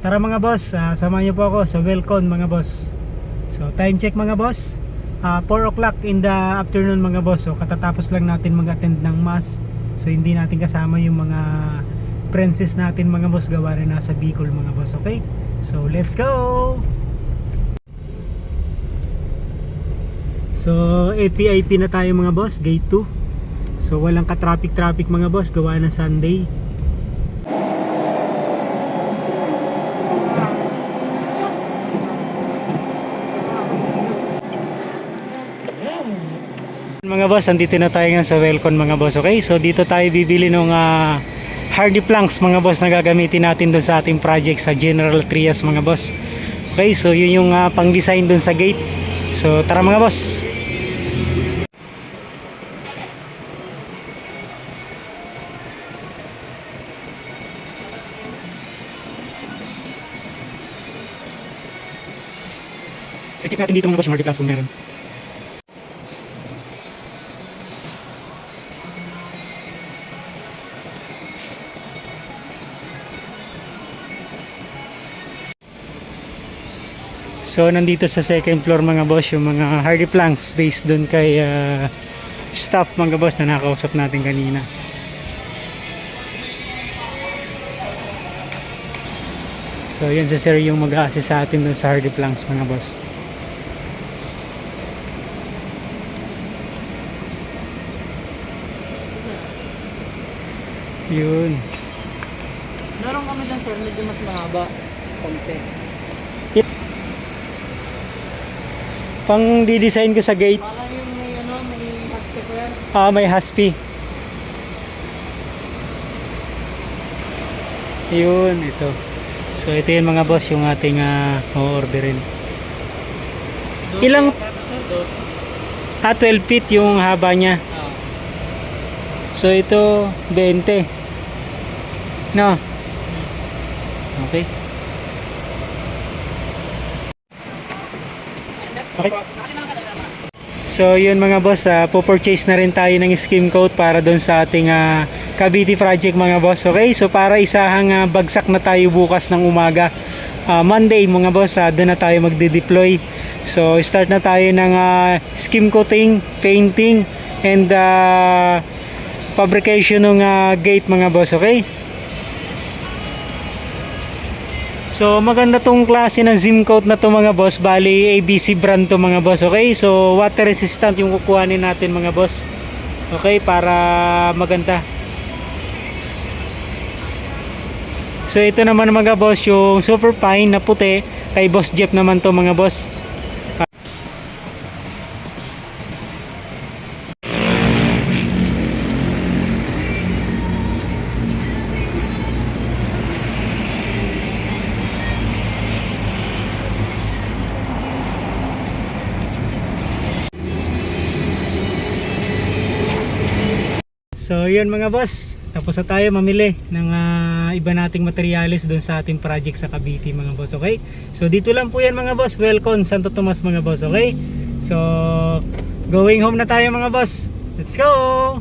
Tara mga boss, ah, samahan niyo po ako sa Welcon mga boss. So time check mga boss. Ah, 4 o'clock in the afternoon mga boss. So katatapos lang natin mag-attend ng mass. So hindi natin kasama yung mga princess natin mga boss gawa rin nasa Bicol mga boss. Okay? So let's go! So APIP na tayo mga boss, gate 2. So walang ka-traffic-traffic mga boss gawa ng Sunday. Mga boss, andito na tayo ngayon sa Welcon mga boss, okay? So dito tayo bibili ng ah, hardy planks mga boss na gagamitin natin doon sa ating project sa General Trias mga boss. Okay, so yun yung ah, pang-design doon sa gate. So tara mga boss. So check natin dito mga boss yung hardy planks kung meron. So nandito sa second floor mga boss yung mga hardy planks based doon kay ah, staff mga boss na nakausap natin kanina. So yan si sir yung mag-a-assist sa atin doon sa hardy planks mga boss. Yun. Meron kami dyan sir, medyo mas mahaba. Konti. Pang di-design ko sa gate, yung ano, ah may haspi. Yun, ito. So ito yun mga boss yung ating uh, orderin. Ilang-. Ah, 12 feet yung haba niya. Ah. So ito 20. No. Okay. So yun mga boss, uh, po-purchase na rin tayo ng skim coat para doon sa ating ah, Cavite project mga boss. Okay, so para isahang ah, bagsak na tayo bukas ng umaga. Ah, Monday mga boss, ah, doon na tayo magde-deploy. So start na tayo ng ah, skim coating, painting, and ah, fabrication ng ah, gate mga boss. Okay? So maganda tong klase ng zim coat na to mga boss. Bali ABC brand to mga boss. Okay? So water resistant yung kukuhanin natin mga boss. Okay? Para maganda. So ito naman mga boss yung super fine na puti. Kay Boss Jeff naman to mga boss. So yun mga boss, tapos na tayo mamili ng ah, iba nating materyales doon sa ating project sa Cavite mga boss, okay? So dito lang po yan mga boss, welcome Santo Tomas mga boss, okay? So going home na tayo mga boss, let's go!